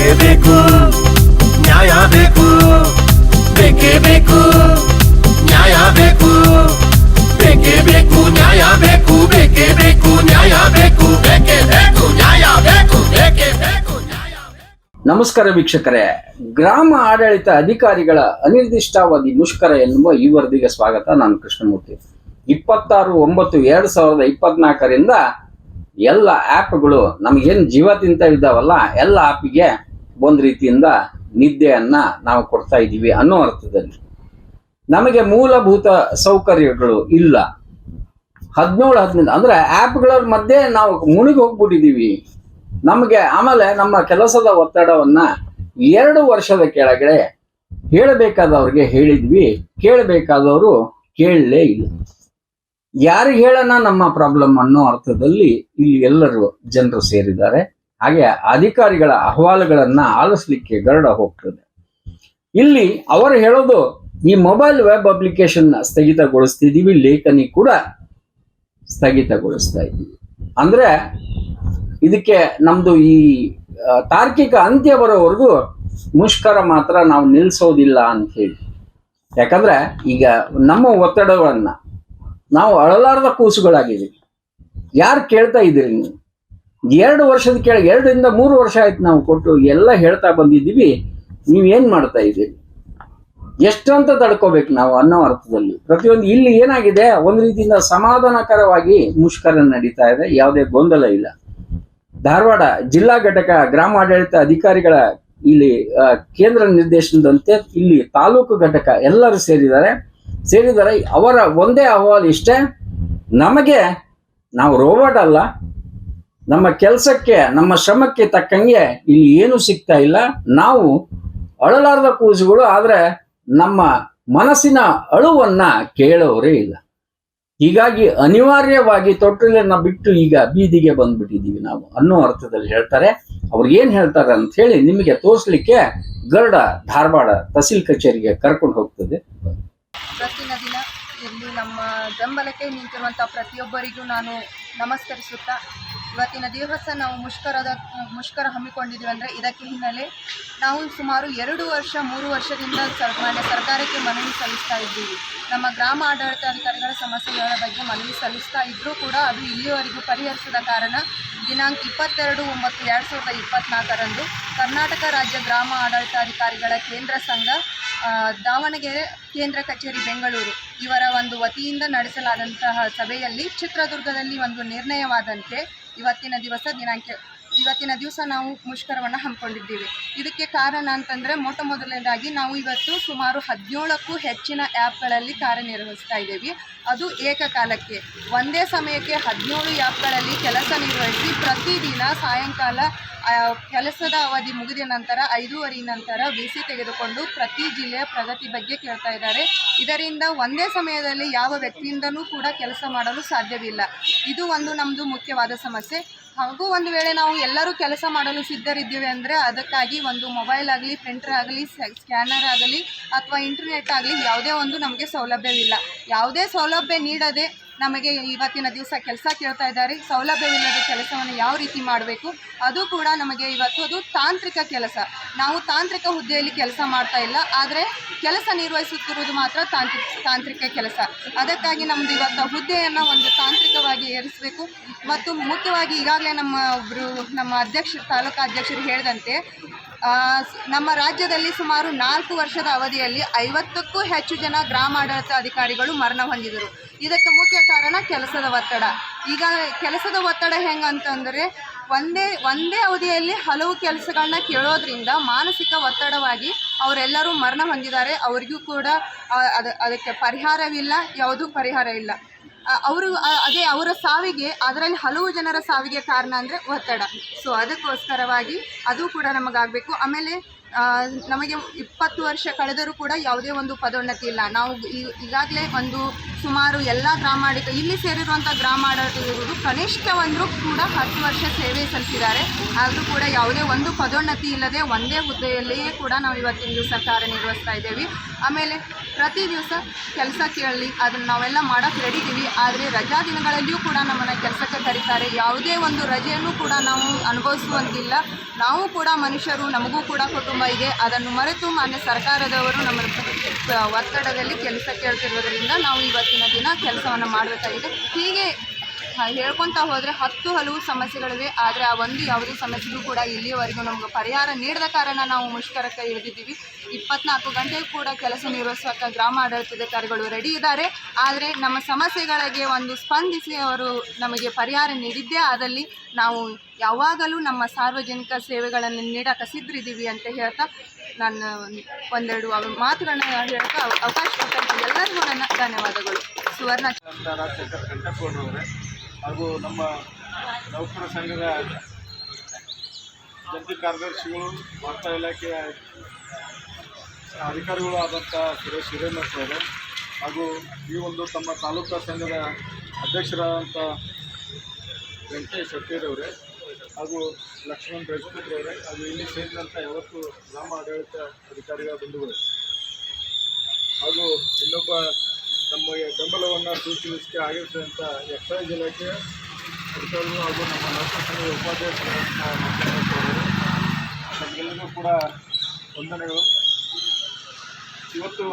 ಬೇಕೇ ಬೇಕು, ನ್ಯಾಯ ಬೇಕು, ಬೇಕೇ ಬೇಕು, ನ್ಯಾಯ ಬೇಕು, ಬೇಕೇ ಬೇಕು, ನ್ಯಾಯ ಬೇಕು, ಬೇಕೇ ಬೇಕು, ನ್ಯಾಯ ಬೇಕು, ಬೇಕೇ ಬೇಕು, ನ್ಯಾಯ ಬೇಕು, ಬೇಕೇ ಬೇಕು, ನ್ಯಾಯ ನಮಸ್ಕಾರ ವೀಕ್ಷಕರೇ. ಗ್ರಾಮ ಆಡಳಿತ ಅಧಿಕಾರಿಗಳ ಅನಿರ್ದಿಷ್ಟಾವಧಿ ಮುಷ್ಕರ ಎನ್ನುವ ಈ ವರದಿಗೆ ಸ್ವಾಗತ. ನಾನು ಕೃಷ್ಣಮೂರ್ತಿ. ಇಪ್ಪತ್ತಾರು, ಒಂಬತ್ತು, ಎರಡ್ ಸಾವಿರದ ಇಪ್ಪತ್ನಾಲ್ಕರಿಂದ ಎಲ್ಲ ಆ್ಯಪ್ಗಳು ನಮಗೇನು ಜೀವ ತಿಂತ ಇದ್ದಾವಲ್ಲ, ಎಲ್ಲ ಆ್ಯಪಿಗೆ ಒಂದು ರೀತಿಯಿಂದ ನಿದ್ದೆಯನ್ನ ನಾವು ಕೊಡ್ತಾ ಇದ್ದೀವಿ ಅನ್ನೋ ಅರ್ಥದಲ್ಲಿ. ನಮಗೆ ಮೂಲಭೂತ ಸೌಕರ್ಯಗಳು ಇಲ್ಲ. ಹದಿನೇಳು, ಹದಿನೈದು, ಅಂದ್ರೆ ಆ್ಯಪ್ಗಳ ಮಧ್ಯೆ ನಾವು ಮುಳುಗಿ ಹೋಗ್ಬಿಟ್ಟಿದ್ದೀವಿ. ನಮಗೆ ಆಮೇಲೆ ನಮ್ಮ ಕೆಲಸದ ಒತ್ತಡವನ್ನ ಎರಡು ವರ್ಷದ ಕೆಳಗಡೆ ಹೇಳಬೇಕಾದವ್ರಿಗೆ ಹೇಳಿದ್ವಿ. ಕೇಳಬೇಕಾದವರು ಕೇಳಲೇ ಇಲ್ಲ. ಯಾರಿಗೆ ಹೇಳೋಣ ನಮ್ಮ ಪ್ರಾಬ್ಲಮ್ ಅನ್ನೋ ಅರ್ಥದಲ್ಲಿ ಇಲ್ಲಿ ಎಲ್ಲರೂ ಜನರು ಸೇರಿದ್ದಾರೆ. ಹಾಗೆ ಅಧಿಕಾರಿಗಳ ಅಹವಾಲುಗಳನ್ನ ಆಲಿಸ್ಲಿಕ್ಕೆ ಗರಡ ಹೋಗ್ತದೆ. ಇಲ್ಲಿ ಅವರು ಹೇಳೋದು, ಈ ಮೊಬೈಲ್ ವೆಬ್ ಅಪ್ಲಿಕೇಶನ್ ಸ್ಥಗಿತಗೊಳಿಸ್ತಿದ್ದೀವಿ ಲೇಖನಿ ಕೂಡ ಸ್ಥಗಿತಗೊಳಿಸ್ತಾ ಇದ್ದೀವಿ. ಅಂದ್ರೆ ಇದಕ್ಕೆ ನಮ್ದು ಈ ತಾರ್ಕಿಕ ಅಂತ್ಯ ಬರೋವರೆಗೂ ಮುಷ್ಕರ ಮಾತ್ರ ನಾವು ನಿಲ್ಲಿಸೋದಿಲ್ಲ ಅಂತ ಹೇಳಿ. ಯಾಕಂದ್ರೆ ಈಗ ನಮ್ಮ ಒತ್ತಡಗಳನ್ನ ನಾವು ಅಳಲಾರದ ಕೂಸುಗಳಾಗಿದ್ದೀವಿ. ಯಾರು ಕೇಳ್ತಾ ಇದ್ದೀರಿ ನೀವು? ಎರಡು ವರ್ಷದ ಕೆಳಗೆ, ಎರಡರಿಂದ ಮೂರು ವರ್ಷ ಆಯ್ತು ನಾವು ಕೊಟ್ಟು ಎಲ್ಲ ಹೇಳ್ತಾ ಬಂದಿದ್ದೀವಿ. ನೀವೇನ್ ಮಾಡ್ತಾ ಇದ್ದೀರಿ? ಎಷ್ಟು ಅಂತ ತಡ್ಕೋಬೇಕು ನಾವು ಅನ್ನೋ ಅರ್ಥದಲ್ಲಿ. ಪ್ರತಿಯೊಂದು ಇಲ್ಲಿ ಏನಾಗಿದೆ? ಒಂದು ರೀತಿಯಿಂದ ಸಮಾಧಾನಕರವಾಗಿ ಮುಷ್ಕರ ನಡೀತಾ ಇದೆ. ಯಾವುದೇ ಗೊಂದಲ ಇಲ್ಲ. ಧಾರವಾಡ ಜಿಲ್ಲಾ ಘಟಕ ಗ್ರಾಮ ಆಡಳಿತ ಅಧಿಕಾರಿಗಳ ಇಲ್ಲಿ ಕೇಂದ್ರ ನಿರ್ದೇಶನದಂತೆ ಇಲ್ಲಿ ತಾಲೂಕು ಘಟಕ ಎಲ್ಲರೂ ಸೇರಿದ್ದಾರೆ. ಸೇರಿದ್ದಾರೆ ಅವರ ಒಂದೇ ಅಹವಾಲು ಇಷ್ಟೇ. ನಮಗೆ ನಾವು ರೋಬೋಟ್ ಅಲ್ಲ ನಮ್ಮ ಕೆಲಸಕ್ಕೆ, ನಮ್ಮ ಶ್ರಮಕ್ಕೆ ತಕ್ಕಂಗೆ ಇಲ್ಲಿ ಏನು ಸಿಗ್ತಾ ಇಲ್ಲ. ನಾವು ಅಳಲಾರದ ಕೂಸುಗಳು, ಆದ್ರೆ ನಮ್ಮ ಮನಸ್ಸಿನ ಅಳುವನ್ನ ಕೇಳೋರೇ ಇಲ್ಲ. ಹೀಗಾಗಿ ಅನಿವಾರ್ಯವಾಗಿ ತೊಟ್ಟಿಲನ್ನ ಬಿಟ್ಟು ಈಗ ಬೀದಿಗೆ ಬಂದ್ಬಿಟ್ಟಿದ್ದೀವಿ ನಾವು ಅನ್ನೋ ಅರ್ಥದಲ್ಲಿ ಹೇಳ್ತಾರೆ. ಅವ್ರು ಏನ್ ಹೇಳ್ತಾರೆ ಅಂತ ಹೇಳಿ ನಿಮಗೆ ತೋರಿಸ್ಲಿಕ್ಕೆ ಗರುಡ ಧಾರವಾಡ ತಹಸೀಲ್ ಕಚೇರಿಗೆ ಕರ್ಕೊಂಡು ಹೋಗ್ತದೆ. ಪ್ರತಿನ ಇಲ್ಲಿ ನಮ್ಮ ಬೆಂಬಲಕ್ಕೆ ನಿಂತಿರುವಂಥ ಪ್ರತಿಯೊಬ್ಬರಿಗೂ ನಾನು ನಮಸ್ಕರಿಸುತ್ತಾ ಇವತ್ತಿನ ದಿವಸ ನಾವು ಮುಷ್ಕರದ, ಮುಷ್ಕರ ಹಮ್ಮಿಕೊಂಡಿದ್ದೀವಿ ಅಂದರೆ ಇದಕ್ಕೆ ಹಿನ್ನೆಲೆ ನಾವು ಸುಮಾರು ಎರಡು ವರ್ಷ, ಮೂರು ವರ್ಷದಿಂದ ಮಾನ್ಯ ಸರ್ಕಾರಕ್ಕೆ ಮನವಿ ಸಲ್ಲಿಸ್ತಾ ಇದ್ದೀವಿ. ನಮ್ಮ ಗ್ರಾಮ ಆಡಳಿತಾಧಿಕಾರಿಗಳ ಸಮಸ್ಯೆಗಳ ಬಗ್ಗೆ ಮನವಿ ಸಲ್ಲಿಸ್ತಾ ಇದ್ದರೂ ಕೂಡ ಅದು ಇಲ್ಲಿಯವರೆಗೂ ಪರಿಹರಿಸದ ಕಾರಣ ದಿನಾಂಕ ಇಪ್ಪತ್ತೆರಡು, ಒಂಬತ್ತು, ಎರಡು ಸಾವಿರದ ಇಪ್ಪತ್ತ್ನಾಲ್ಕರಂದು ಕರ್ನಾಟಕ ರಾಜ್ಯ ಗ್ರಾಮ ಆಡಳಿತಾಧಿಕಾರಿಗಳ ಕೇಂದ್ರ ಸಂಘ ದಾವಣಗೆರೆ ಕೇಂದ್ರ ಕಚೇರಿ ಬೆಂಗಳೂರು ಇವರ ಒಂದು ವತಿಯಿಂದ ನಡೆಸಲಾದಂತಹ ಸಭೆಯಲ್ಲಿ ಚಿತ್ರದುರ್ಗದಲ್ಲಿ ಒಂದು ನಿರ್ಣಯವಾದಂತೆ ಇವತ್ತಿನ ದಿವಸ ದಿನಾಂಕ ಇವತ್ತಿನ ದಿವಸ ನಾವು ಮುಷ್ಕರವನ್ನು ಹಮ್ಮಿಕೊಂಡಿದ್ದೀವಿ. ಇದಕ್ಕೆ ಕಾರಣ ಅಂತಂದರೆ ಮೊಟ್ಟ ಮೊದಲನೇದಾಗಿ ನಾವು ಇವತ್ತು ಸುಮಾರು ಹದಿನೇಳಕ್ಕೂ ಹೆಚ್ಚಿನ ಆ್ಯಪ್ಗಳಲ್ಲಿ ಕಾರ್ಯನಿರ್ವಹಿಸ್ತಾ ಇದ್ದೀವಿ. ಅದು ಏಕಕಾಲಕ್ಕೆ. ಒಂದೇ ಸಮಯಕ್ಕೆ ಹದಿನೇಳು ಆ್ಯಪ್ಗಳಲ್ಲಿ ಕೆಲಸ ನಿರ್ವಹಿಸಿ ಪ್ರತಿದಿನ ಸಾಯಂಕಾಲ ಕೆಲಸದ ಅವಧಿ ಮುಗಿದ ನಂತರ, ಐದೂವರೆ ನಂತರ ಬಿ ಸಿ ತೆಗೆದುಕೊಂಡು ಪ್ರತಿ ಜಿಲ್ಲೆಯ ಪ್ರಗತಿ ಬಗ್ಗೆ ಕೇಳ್ತಾ ಇದ್ದಾರೆ. ಇದರಿಂದ ಒಂದೇ ಸಮಯದಲ್ಲಿ ಯಾವ ವ್ಯಕ್ತಿಯಿಂದನೂ ಕೂಡ ಕೆಲಸ ಮಾಡಲು ಸಾಧ್ಯವಿಲ್ಲ. ಇದು ಒಂದು ನಮ್ಮದು ಮುಖ್ಯವಾದ ಸಮಸ್ಯೆ. ಹಾಗೂ ಒಂದು ವೇಳೆ ನಾವು ಎಲ್ಲರೂ ಕೆಲಸ ಮಾಡಲು ಸಿದ್ಧರಿದ್ದೇವೆ ಅಂದರೆ ಅದಕ್ಕಾಗಿ ಒಂದು ಮೊಬೈಲ್ ಆಗಲಿ, ಪ್ರಿಂಟರ್ ಆಗಲಿ ಸ್ಕ್ಯಾನರ್ ಆಗಲಿ, ಅಥವಾ ಇಂಟರ್ನೆಟ್ ಆಗಲಿ ಯಾವುದೇ ಒಂದು ನಮಗೆ ಸೌಲಭ್ಯವಿಲ್ಲ. ಯಾವುದೇ ಸೌಲಭ್ಯ ನೀಡದೆ ನಮಗೆ ಇವತ್ತಿನ ದಿವಸ ಕೆಲಸ ಕೇಳ್ತಾ ಇದ್ದಾರೆ. ಸೌಲಭ್ಯವಿಲ್ಲದ ಕೆಲಸವನ್ನು ಯಾವ ರೀತಿ ಮಾಡಬೇಕು? ಅದು ಕೂಡ ನಮಗೆ ಇವತ್ತು ಅದು ತಾಂತ್ರಿಕ ಕೆಲಸ. ನಾವು ತಾಂತ್ರಿಕ ಹುದ್ದೆಯಲ್ಲಿ ಕೆಲಸ ಮಾಡ್ತಾ ಇಲ್ಲ. ಆದರೆ ಕೆಲಸ ನಿರ್ವಹಿಸುತ್ತಿರುವುದು ಮಾತ್ರ ತಾಂತ್ರಿಕ ತಾಂತ್ರಿಕ ಕೆಲಸ. ಅದಕ್ಕಾಗಿ ನಮ್ಮದು ಇವತ್ತು ಹುದ್ದೆಯನ್ನು ಒಂದು ತಾಂತ್ರಿಕವಾಗಿ ಏರಿಸಬೇಕು. ಮತ್ತು ಮುಖ್ಯವಾಗಿ ಈಗಾಗಲೇ ನಮ್ಮ ಒಬ್ಬರು ನಮ್ಮ ಅಧ್ಯಕ್ಷ ತಾಲೂಕಾ ಅಧ್ಯಕ್ಷರು ಹೇಳಿದಂತೆ ನಮ್ಮ ರಾಜ್ಯದಲ್ಲಿ ಸುಮಾರು ನಾಲ್ಕು ವರ್ಷದ ಅವಧಿಯಲ್ಲಿ ಐವತ್ತಕ್ಕೂ ಹೆಚ್ಚು ಜನ ಗ್ರಾಮಾಡಳಿತ ಅಧಿಕಾರಿಗಳು ಮರಣ ಹೊಂದಿದರು. ಇದಕ್ಕೆ ಮುಖ್ಯ ಕಾರಣ ಕೆಲಸದ ಒತ್ತಡ. ಈಗ ಕೆಲಸದ ಒತ್ತಡ ಹೆಂಗಂತಂದರೆ ಒಂದೇ ಒಂದೇ ಅವಧಿಯಲ್ಲಿ ಹಲವು ಕೆಲಸಗಳನ್ನ ಕೇಳೋದ್ರಿಂದ ಮಾನಸಿಕ ಒತ್ತಡವಾಗಿ ಅವರೆಲ್ಲರೂ ಮರಣ ಹೊಂದಿದ್ದಾರೆ. ಅವರಿಗೂ ಕೂಡ ಅದಕ್ಕೆ ಪರಿಹಾರವಿಲ್ಲ, ಯಾವುದೂ ಪರಿಹಾರ ಇಲ್ಲ. ಅವರು ಅದೇ ಅವರ ಸಾವಿಗೆ, ಅದರಲ್ಲಿ ಹಲವು ಜನರ ಸಾವಿಗೆ ಕಾರಣ ಅಂದರೆ ಒತ್ತಡ. ಸೊ ಅದಕ್ಕೋಸ್ಕರವಾಗಿ ಅದು ಕೂಡ ನಮಗಾಗಬೇಕು. ಆಮೇಲೆ ನಮಗೆ ಇಪ್ಪತ್ತು ವರ್ಷ ಕಳೆದರೂ ಕೂಡ ಯಾವುದೇ ಒಂದು ಪದೋನ್ನತಿ ಇಲ್ಲ. ನಾವು ಈಗಾಗಲೇ ಒಂದು ಸುಮಾರು ಎಲ್ಲ ಗ್ರಾಮಾಡಿಕ ಇಲ್ಲಿ ಸೇರಿರುವಂಥ ಕನಿಷ್ಠವಂದರೂ ಕನಿಷ್ಠ ಒಂದರೂ ಕೂಡ ಹತ್ತು ವರ್ಷ ಸೇವೆ ಸಲ್ಲಿಸಿದ್ದಾರೆ. ಆದರೂ ಕೂಡ ಯಾವುದೇ ಒಂದು ಪದೋನ್ನತಿ ಇಲ್ಲದೆ ಒಂದೇ ಹುದ್ದೆಯಲ್ಲಿಯೇ ಕೂಡ ನಾವು ಇವತ್ತಿನ ದಿವಸ ಕಾರ್ಯನಿರ್ವಹಿಸ್ತಾ ಇದ್ದೇವೆ. ಆಮೇಲೆ ಪ್ರತಿ ದಿವಸ ಕೆಲಸ ಕೇಳಲಿ, ಅದನ್ನು ನಾವೆಲ್ಲ ಮಾಡೋಕ್ಕೆ ರೆಡಿ ಇದ್ದೀವಿ. ಆದರೆ ರಜಾ ದಿನಗಳಲ್ಲಿಯೂ ಕೂಡ ನಮ್ಮನ್ನು ಕೆಲಸಕ್ಕೆ ಕರೀತಾರೆ. ಯಾವುದೇ ಒಂದು ರಜೆಯನ್ನು ಕೂಡ ನಾವು ಅನುಭವಿಸುವಂತಿಲ್ಲ ನಾವು ಕೂಡ ಮನುಷ್ಯರು, ನಮಗೂ ಕೂಡ ಕುಟುಂಬ ಇದೆ. ಅದನ್ನು ಮರೆತು ಮಾನ್ಯ ಸರ್ಕಾರದವರು ನಮ್ಮ ಒತ್ತಡದಲ್ಲಿ ಕೆಲಸ ಕೇಳ್ತಿರೋದ್ರಿಂದ ನಾವು ಇವತ್ತಿನ ದಿನ ಕೆಲಸವನ್ನು ಮಾಡಬೇಕಾಗಿದೆ. ಹೀಗೆ ಹೇಳ್ಕೊತಾ ಹೋದರೆ ಹತ್ತು ಹಲವು ಸಮಸ್ಯೆಗಳಿವೆ. ಆದರೆ ಆ ಒಂದು ಯಾವುದೇ ಸಮಸ್ಯೆಗೂ ಕೂಡ ಇಲ್ಲಿಯವರೆಗೂ ನಮ್ಗೆ ಪರಿಹಾರ ನೀಡದ ಕಾರಣ ನಾವು ಮುಷ್ಕರಕ್ಕೆ ಇಳಿದಿದ್ದೀವಿ. ಇಪ್ಪತ್ನಾಲ್ಕು ಗಂಟೆ ಕೂಡ ಕೆಲಸ ನಿರ್ವಹಿಸೋಕೆ ಗ್ರಾಮ ಆಡಳಿತಾಧಿಕಾರಿಗಳು ರೆಡಿ ಇದ್ದಾರೆ. ಆದರೆ ನಮ್ಮ ಸಮಸ್ಯೆಗಳಿಗೆ ಒಂದು ಸ್ಪಂದಿಸಿ ಅವರು ನಮಗೆ ಪರಿಹಾರ ನೀಡಿದ್ದೇ ಆದಲ್ಲಿ ನಾವು ಯಾವಾಗಲೂ ನಮ್ಮ ಸಾರ್ವಜನಿಕ ಸೇವೆಗಳನ್ನು ನೀಡಕ್ಕೆ ಸಿದ್ಧರಿದ್ದೀವಿ ಅಂತ ಹೇಳ್ತಾ ನಾನು ಒಂದೆರಡು ಮಾತುಗಳನ್ನ ಹೇಳ್ತಾ ಅವ- ಅವಕಾಶ ಕೊಟ್ಟಂತ ಎಲ್ಲರಿಗೂ ನನ್ನ ಧನ್ಯವಾದಗಳು. ಸುವರ್ಣ. ರಾಜಶೇಖರ್ ಕಂಠಪ್ಪನವರೇ ಹಾಗೂ ನಮ್ಮ ನೌಕರ ಸಂಘದ ಜಂಟಿ ಕಾರ್ಯದರ್ಶಿಗಳು, ವಾರ್ತಾ ಇಲಾಖೆಯ ಅಧಿಕಾರಿಗಳು ಆದಂಥ ಸುರೇಶ್ ಹಿರೇಮಠರವರೇ ಹಾಗೂ ಈ ಒಂದು ತಮ್ಮ ತಾಲೂಕಾ ಸಂಘದ ಅಧ್ಯಕ್ಷರಾದಂಥ ವೆಂಕಟೇಶ್ ಶೆಟ್ಟಿರವರೇ ಹಾಗೂ ಲಕ್ಷ್ಮಣ್ ರಜಪೂತ್ರವರೇ ಹಾಗೂ ಇಲ್ಲಿ ಸೇರಿದಂಥ ಯಾವತ್ತು ಗ್ರಾಮ ಆಡಳಿತ ಅಧಿಕಾರಿಗಳ ಬಂಧುಗಳು ಹಾಗೂ ಇನ್ನೊಬ್ಬ ನಮಗೆ ಬೆಂಬಲವನ್ನು ಸೂಚಿಸಲಿಕ್ಕೆ ಆಗಿರ್ತಕ್ಕಂಥ ಎಕ್ಸೈಸ್ ಇಲಾಖೆ ಅಧಿಕಾರಿಗಳು ಹಾಗೂ ನಮ್ಮ ನೌಕರ ಸಂಘದ ಉಪಾಧ್ಯಕ್ಷರಾದಂಥ ಮುಖ್ಯಮಂತ್ರಿಯವರು ನಮಗೆಲ್ಲರಿಗೂ ಕೂಡ ವಂದನೆಗಳು. ಇವತ್ತು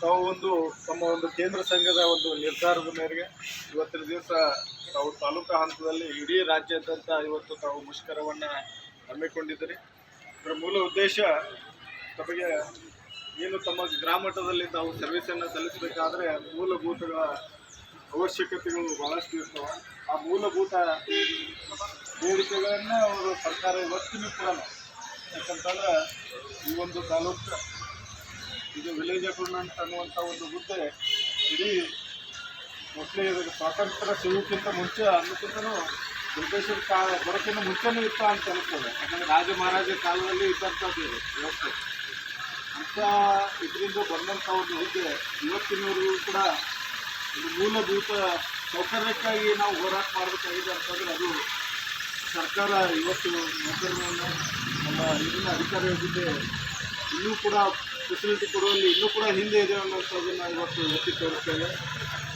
ತಾವು ಒಂದು ತಮ್ಮ ಒಂದು ಕೇಂದ್ರ ಸಂಘದ ಒಂದು ನಿರ್ಧಾರದ ಮೇರೆಗೆ ಇವತ್ತಿನ ದಿವಸ ತಾವು ತಾಲೂಕಾ ಹಂತದಲ್ಲಿ ಇಡೀ ರಾಜ್ಯಾದ್ಯಂತ ಇವತ್ತು ತಾವು ಮುಷ್ಕರವನ್ನು ಹಮ್ಮಿಕೊಂಡಿದ್ದೀರಿ. ಅದರ ಮೂಲ ಉದ್ದೇಶ ತಮಗೆ ಏನು ತಮ್ಮ ಗ್ರಾಮ ಮಟ್ಟದಲ್ಲಿ ತಾವು ಸರ್ವಿಸನ್ನು ಸಲ್ಲಿಸಬೇಕಾದ್ರೆ ಮೂಲಭೂತಗಳ ಅವಶ್ಯಕತೆಗಳು ಬಹಳಷ್ಟು ಇರ್ತವೆ. ಆ ಮೂಲಭೂತ ಬೇಡಿಕೆಗಳನ್ನು ಅವರು ಸರ್ಕಾರ ಇವತ್ತಿನೂ ಕೂಡ ಯಾಕಂತಂದ್ರೆ ಈ ಒಂದು ತಾಲೂಕು, ಇದು ವಿಲೇಜ್ ಅಗ್ರಿಮೆಂಟ್ ಅನ್ನುವಂಥ ಒಂದು ಹುದ್ದೆ ಇಡೀ ಮೊದಲೇ ಸ್ವಾತಂತ್ರ್ಯ ಸಿಗೋಕ್ಕಿಂತ ಮುಂಚೆ ಅನ್ನಕ್ಕಿಂತನೂ ಬ್ರಿಟಿಷರ ಕಾಲ ಬರೋಕ್ಕಿಂತ ಮುಂಚೆನೂ ಇತ್ತ ಅಂತ ಅನಿಸ್ತದೆ. ಯಾಕಂದರೆ ರಾಜ ಮಹಾರಾಜ ಕಾಲದಲ್ಲಿ ಇದ್ದಂಥದ್ದು ಇದು. ವ್ಯವಸ್ಥೆ ಅಂತ ಇದರಿಂದ ಬಂದಂಥ ಒಂದು ಹುದ್ದೆ. ಇವತ್ತಿನವರೆಗೂ ಕೂಡ ಒಂದು ಮೂಲಭೂತ ಸೌಕರ್ಯಕ್ಕಾಗಿ ನಾವು ಹೋರಾಟ ಮಾಡಬೇಕಾಗಿದೆ ಅಂತಂದರೆ ಅದು ಸರ್ಕಾರ ಇವತ್ತು ನೌಕರರನ್ನು ನಮ್ಮ ಇಲ್ಲಿನ ಅಧಿಕಾರಿಗಳ ಜೊತೆ ಇನ್ನೂ ಕೂಡ ಫೆಸಿಲಿಟಿ ಕೊಡುವಲ್ಲಿ ಇನ್ನೂ ಕೂಡ ಹಿಂದೆ ಇದೆ ಅನ್ನೋಂಥದ್ದನ್ನು ಇವತ್ತು ಎತ್ತಿ ತೋರಿಸ್ತೇವೆ.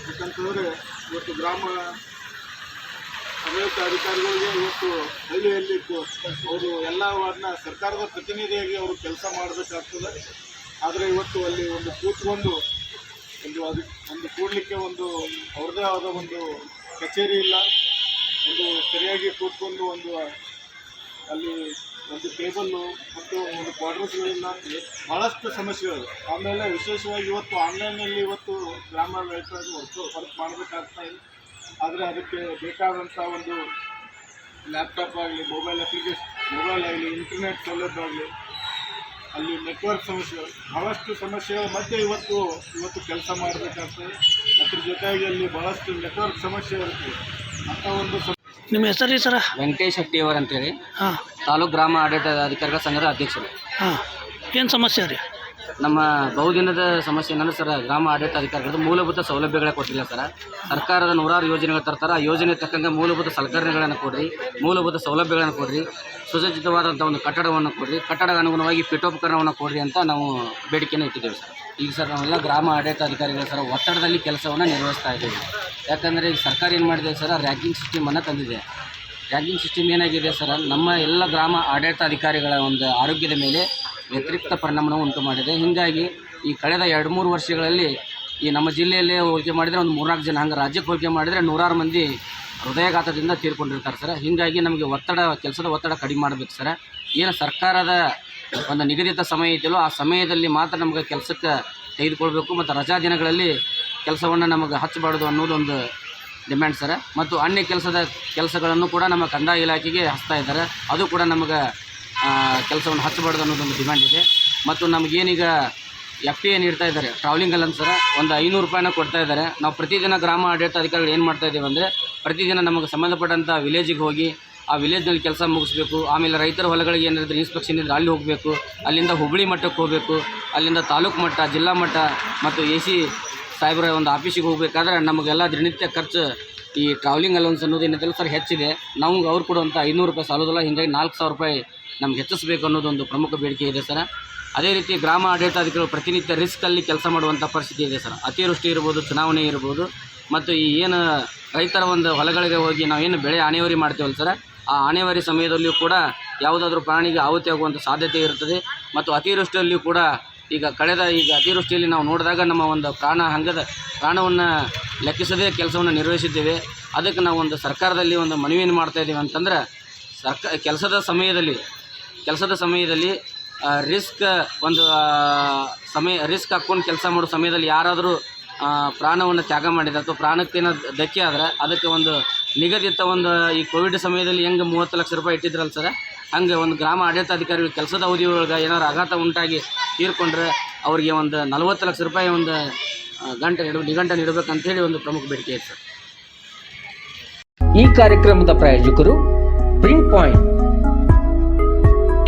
ಯಾಕಂತಂದರೆ ಇವತ್ತು ಗ್ರಾಮ ಆಡಳಿತ ಅಧಿಕಾರಿಗಳಿಗೆ ಇವತ್ತು ಹಳ್ಳಿಯಲ್ಲಿ ಅವರು ಅವರು ವಾರ್ಡ್ನ ಸರ್ಕಾರದ ಪ್ರತಿನಿಧಿಯಾಗಿ ಅವರು ಕೆಲಸ ಮಾಡಬೇಕಾಗ್ತದೆ. ಆದರೆ ಇವತ್ತು ಅಲ್ಲಿ ಒಂದು ಕೂತ್ಕೊಂಡು ಒಂದು ಅದು ಒಂದು ಕೂಡಲಿಕ್ಕೆ ಒಂದು ಅವ್ರದ್ದೇ ಆದ ಒಂದು ಕಚೇರಿ ಇಲ್ಲ. ಒಂದು ಸರಿಯಾಗಿ ಕೂತ್ಕೊಂಡು ಒಂದು ಅಲ್ಲಿ ಒಂದು ಟೇಬಲ್ಲು ಮತ್ತು ಒಂದು ಕ್ವಾರ್ಟರ್ಸ್ಗಳಿಲ್ಲ ಭಾಳಷ್ಟು ಸಮಸ್ಯೆಗಳು ಆಮೇಲೆ ವಿಶೇಷವಾಗಿ ಇವತ್ತು ಆನ್ಲೈನಲ್ಲಿ ಇವತ್ತು ಗ್ರಾಮ ರೈತರಿಗೆ ವರ್ಕ್ ವರ್ಕ್ ಮಾಡಬೇಕಾಗ್ತಾ ಇದೆ ಆದರೆ ಅದಕ್ಕೆ ಬೇಕಾದಂಥ ಒಂದು ಲ್ಯಾಪ್ಟಾಪ್ ಆಗಲಿ ಮೊಬೈಲ್ ಅಪ್ಲಿಕೇಶನ್ ಮೊಬೈಲ್ ಆಗಲಿ ಇಂಟರ್ನೆಟ್ ಸೌಲಭ್ಯ ಆಗಲಿ ಅಲ್ಲಿ ನೆಟ್ವರ್ಕ್ ಸಮಸ್ಯೆ ಬಹಳಷ್ಟು ಸಮಸ್ಯೆಗಳ ಮಧ್ಯೆ ಇವತ್ತು ಇವತ್ತು ಕೆಲಸ ಮಾಡಬೇಕಾಗ್ತದೆ. ಅದ್ರ ಜೊತೆಗೆ ಅಲ್ಲಿ ಬಹಳಷ್ಟು ನೆಟ್ವರ್ಕ್ ಸಮಸ್ಯೆ ಇರುತ್ತೆ. ಅಂತ ಒಂದು ನಿಮ್ಮ ಹೆಸರು ರೀ ಸರ? ವೆಂಕಟೇಶ್ ಶೆಟ್ಟಿಯವರು ಅಂತೇಳಿ. ಹಾಂ. ತಾಲೂಕು ಗ್ರಾಮ ಆಡಳಿತ ಅಧಿಕಾರಿಗಳ ಸಂಘದ ಅಧ್ಯಕ್ಷರು. ಹಾಂ. ಏನು ಸಮಸ್ಯೆ ರೀ? ನಮ್ಮ ಬಹುದಿನದ ಸಮಸ್ಯೆ ಏನಂದ್ರೆ ಸರ್, ಗ್ರಾಮ ಆಡಳಿತ ಅಧಿಕಾರಿಗಳು ಮೂಲಭೂತ ಸೌಲಭ್ಯಗಳೇ ಕೊಟ್ಟಿಲ್ಲ ಸರ್. ಸರ್ಕಾರದ ನೂರಾರು ಯೋಜನೆಗಳು ತರ್ತಾರೆ, ಆ ಯೋಜನೆ ತಕ್ಕಂಗೆ ಮೂಲಭೂತ ಸಲಕರಣೆಗಳನ್ನು ಕೊಡ್ರಿ, ಮೂಲಭೂತ ಸೌಲಭ್ಯಗಳನ್ನು ಕೊಡ್ರಿ ಸುಸಜ್ಜಿತವಾದಂಥ ಒಂದು ಕಟ್ಟಡವನ್ನು ಕೊಡ್ರಿ ಕಟ್ಟಡಕ್ಕೆ ಅನುಗುಣವಾಗಿ ಪೀಠೋಪಕರಣವನ್ನು ಕೊಡ್ರಿ ಅಂತ ನಾವು ಬೇಡಿಕೆಯನ್ನು ಇಟ್ಟಿದ್ದೇವೆ ಸರ್. ಈಗ ಸರ್ ನಾವೆಲ್ಲ ಗ್ರಾಮ ಆಡಳಿತ ಅಧಿಕಾರಿಗಳ ಸರ್, ಒತ್ತಡದಲ್ಲಿ ಕೆಲಸವನ್ನು ನಿರ್ವಹಿಸ್ತಾ ಇದ್ದೇವೆ. ಯಾಕಂದರೆ ಈಗ ಸರ್ಕಾರ ಏನು ಮಾಡಿದೆ ಸರ್ ರ್ಯಾಂಕಿಂಗ್ ಸಿಸ್ಟಮನ್ನು ತಂದಿದೆ. ರ್ಯಾಂಕಿಂಗ್ ಸಿಸ್ಟಮ್ ಏನಾಗಿದೆ ಸರ್, ನಮ್ಮ ಎಲ್ಲ ಗ್ರಾಮ ಆಡಳಿತ ಅಧಿಕಾರಿಗಳ ಒಂದು ಆರೋಗ್ಯದ ಮೇಲೆ ವ್ಯತಿರಿಕ್ತ ಪರಿಣಾಮವನ್ನು ಉಂಟು ಮಾಡಿದೆ. ಹೀಗಾಗಿ ಈ ಕಳೆದ ಎರಡು ಮೂರು ವರ್ಷಗಳಲ್ಲಿ ಈ ನಮ್ಮ ಜಿಲ್ಲೆಯಲ್ಲೇ ಹೋಲಿಕೆ ಮಾಡಿದರೆ ಒಂದು ಮೂರ್ನಾಲ್ಕು ಜನ, ಹಂಗೆ ರಾಜ್ಯಕ್ಕೆ ಹೋಲಿಕೆ ಮಾಡಿದರೆ ನೂರಾರು ಮಂದಿ ಹೃದಯಾಘಾತದಿಂದ ತೀರ್ಕೊಂಡಿರ್ತಾರೆ ಸರ್. ಹೀಗಾಗಿ ನಮಗೆ ಒತ್ತಡ, ಕೆಲಸದ ಒತ್ತಡ ಕಡಿಮೆ ಮಾಡಬೇಕು ಸರ್. ಏನು ಸರ್ಕಾರದ ಒಂದು ನಿಗದಿತ ಸಮಯ ಇದೆಯಲ್ಲೋ ಆ ಸಮಯದಲ್ಲಿ ಮಾತ್ರ ನಮಗೆ ಕೆಲಸಕ್ಕೆ ತೆಗೆದುಕೊಳ್ಬೇಕು ಮತ್ತು ರಜಾ ದಿನಗಳಲ್ಲಿ ಕೆಲಸವನ್ನು ನಮಗೆ ಹಚ್ಚಬಾರ್ದು ಅನ್ನೋದೊಂದು ಡಿಮ್ಯಾಂಡ್ ಸರ್. ಮತ್ತು ಅನ್ಯ ಕೆಲಸದ ಕೆಲಸಗಳನ್ನು ಕೂಡ ನಮ್ಮ ಕಂದಾಯ ಇಲಾಖೆಗೆ ಹಚ್ತಾ ಇದ್ದಾರೆ. ಅದು ಕೂಡ ನಮಗೆ ಕೆಲಸವನ್ನು ಹಚ್ಚಬಾರ್ದು ಅನ್ನೋದೊಂದು ಡಿಮ್ಯಾಂಡ್ ಇದೆ. ಮತ್ತು ನಮಗೇನೀಗ ಎಫ್ ಟಿ ಎ ನೀಡ್ತಾ ಇದ್ದಾರೆ ಟ್ರಾವೆಲಿಂಗ್ ಅಲ್ಲಂತ ಸರ್, ಒಂದು ಐನೂರು ರೂಪಾಯಿನ ಕೊಡ್ತಾ ಇದ್ದಾರೆ. ನಾವು ಪ್ರತಿದಿನ ಗ್ರಾಮ ಆಡಳಿತ ಅಧಿಕಾರಿಗಳು ಏನು ಮಾಡ್ತಾ ಇದ್ದೀವಿ ಅಂದರೆ, ಪ್ರತಿದಿನ ನಮಗೆ ಸಂಬಂಧಪಟ್ಟಂಥ ವಿಲೇಜಿಗೆ ಹೋಗಿ, ಆ ವಿಲೇಜ್ನಲ್ಲಿ ಕೆಲಸ ಮುಗಿಸ್ಬೇಕು, ಆಮೇಲೆ ರೈತರ ಹೊಲಗಳಿಗೆ ಏನಾದರೂ ಇನ್ಸ್ಪೆಕ್ಷನ್ ಇದ್ದರೆ ಅಲ್ಲಿ ಹೋಗಬೇಕು, ಅಲ್ಲಿಂದ ಹುಬ್ಬಳ್ಳಿ ಮಟ್ಟಕ್ಕೆ ಹೋಗಬೇಕು, ಅಲ್ಲಿಂದ ತಾಲೂಕು ಮಟ್ಟ, ಜಿಲ್ಲಾ ಮಟ್ಟ, ಮತ್ತು ಎ ಸಿ ಸಾಹೇಬರ ಒಂದು ಆಫೀಸಿಗೆ ಹೋಗಬೇಕಾದ್ರೆ ನಮಗೆಲ್ಲ ದಿನನಿತ್ಯ ಖರ್ಚು ಈ ಟ್ರಾವೆಲಿಂಗ್ ಅಲೌನ್ಸ್ ಅನ್ನೋದು ಏನಿದೆಲ್ಲ ಸರ್ ಹೆಚ್ಚಿದೆ. ನಮ್ಗೆ ಅವ್ರು ಕೊಡುವಂಥ ಐನೂರು ರೂಪಾಯಿ ಸಾಲೋದಿಲ್ಲ, ಹೀಗಾಗಿ ನಾಲ್ಕು ಸಾವಿರ ರೂಪಾಯಿ ನಮ್ಗೆ ಹೆಚ್ಚಿಸಬೇಕು ಅನ್ನೋದೊಂದು ಪ್ರಮುಖ ಬೇಡಿಕೆ ಇದೆ ಸರ್ ಅದೇ ರೀತಿ ಗ್ರಾಮ ಆಡಳಿತಾಧಿಕಾರಿಗಳು ಪ್ರತಿನಿತ್ಯ ರಿಸ್ಕಲ್ಲಿ ಕೆಲಸ ಮಾಡುವಂಥ ಪರಿಸ್ಥಿತಿ ಇದೆ ಸರ್ ಅತಿವೃಷ್ಟಿ ಇರ್ಬೋದು, ಚುನಾವಣೆ ಇರ್ಬೋದು, ಮತ್ತು ಈ ಏನು ರೈತರ ಒಂದು ಹೊಲಗಳಿಗೆ ಹೋಗಿ ನಾವು ಏನು ಬೆಳೆ ಆನೆವರಿ ಮಾಡ್ತೇವಲ್ಲ ಸರ್ ಆ ಹಾನಿವರಿ ಸಮಯದಲ್ಲಿಯೂ ಕೂಡ ಯಾವುದಾದ್ರೂ ಪ್ರಾಣಿಗೆ ಆಹುತಿ ಆಗುವಂಥ ಸಾಧ್ಯತೆ ಇರುತ್ತದೆ ಮತ್ತು ಅತಿವೃಷ್ಟಿಯಲ್ಲಿಯೂ ಕೂಡ ಈಗ ಕಳೆದ ಈಗ ಅತಿವೃಷ್ಟಿಯಲ್ಲಿ ನಾವು ನೋಡಿದಾಗ ನಮ್ಮ ಒಂದು ಪ್ರಾಣ ಹಂಗದ ಪ್ರಾಣವನ್ನು ಲೆಕ್ಕಿಸದೆ ಕೆಲಸವನ್ನು ನಿರ್ವಹಿಸಿದ್ದೇವೆ. ಅದಕ್ಕೆ ನಾವು ಒಂದು ಸರ್ಕಾರದಲ್ಲಿ ಒಂದು ಮನವಿಯನ್ನು ಮಾಡ್ತಾ ಇದ್ದೀವಿ ಅಂತಂದ್ರೆ ಸರ್ಕ, ಕೆಲಸದ ಸಮಯದಲ್ಲಿ ಕೆಲಸದ ಸಮಯದಲ್ಲಿ ರಿಸ್ಕ್ ಒಂದು ಸಮಯ, ರಿಸ್ಕ್ ಹಾಕ್ಕೊಂಡು ಕೆಲಸ ಮಾಡೋ ಸಮಯದಲ್ಲಿ ಯಾರಾದರೂ ಪ್ರಾಣವನ್ನು ತ್ಯಾಗ ಮಾಡಿದರೆ ಅಥವಾ ಪ್ರಾಣಕ್ಕೇನೋ ಧಕ್ಕೆ ಆದರೆ ಅದಕ್ಕೆ ಒಂದು ನಿಗದಿತ ಒಂದು ಈ ಕೋವಿಡ್ ಸಮಯದಲ್ಲಿ ಹೆಂಗೆ ಮೂವತ್ತು ಲಕ್ಷ ರೂಪಾಯಿ ಇಟ್ಟಿದ್ರಲ್ಲ ಸರ್? ಹಂಗೆ ಒಂದು ಗ್ರಾಮ ಆಡಳಿತಾಧಿಕಾರಿಗಳು ಕೆಲಸದ ಅವಧಿ ಒಳಗೆ ಏನಾರು ಆಘಾತ ಉಂಟಾಗಿ ತೀರ್ಕೊಂಡ್ರೆ ಅವರಿಗೆ ಒಂದು ನಲವತ್ತು ಲಕ್ಷ ರೂಪಾಯಿ ಒಂದು ಗಂಟೆ ನಿಗಂಟ ನೀಡಬೇಕಂತೇಳಿ ಒಂದು ಪ್ರಮುಖ ಬೇಡಿಕೆ ಇತ್ತು ಈ ಕಾರ್ಯಕ್ರಮದ ಪ್ರಾಯೋಜಕರು ಪ್ರಿಂಟ್ ಪಾಯಿಂಟ್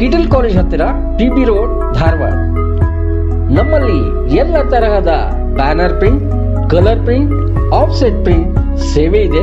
ಕಿಟಲ್ ಕಾಲೇಜ್ ಹತ್ತಿರ ಟಿಬಿ ರೋಡ್ ಧಾರವಾಡ. ನಮ್ಮಲ್ಲಿ ಎಲ್ಲ ತರಹದ banner print, colour print, offset print ಸೇವೆ ಇದೆ.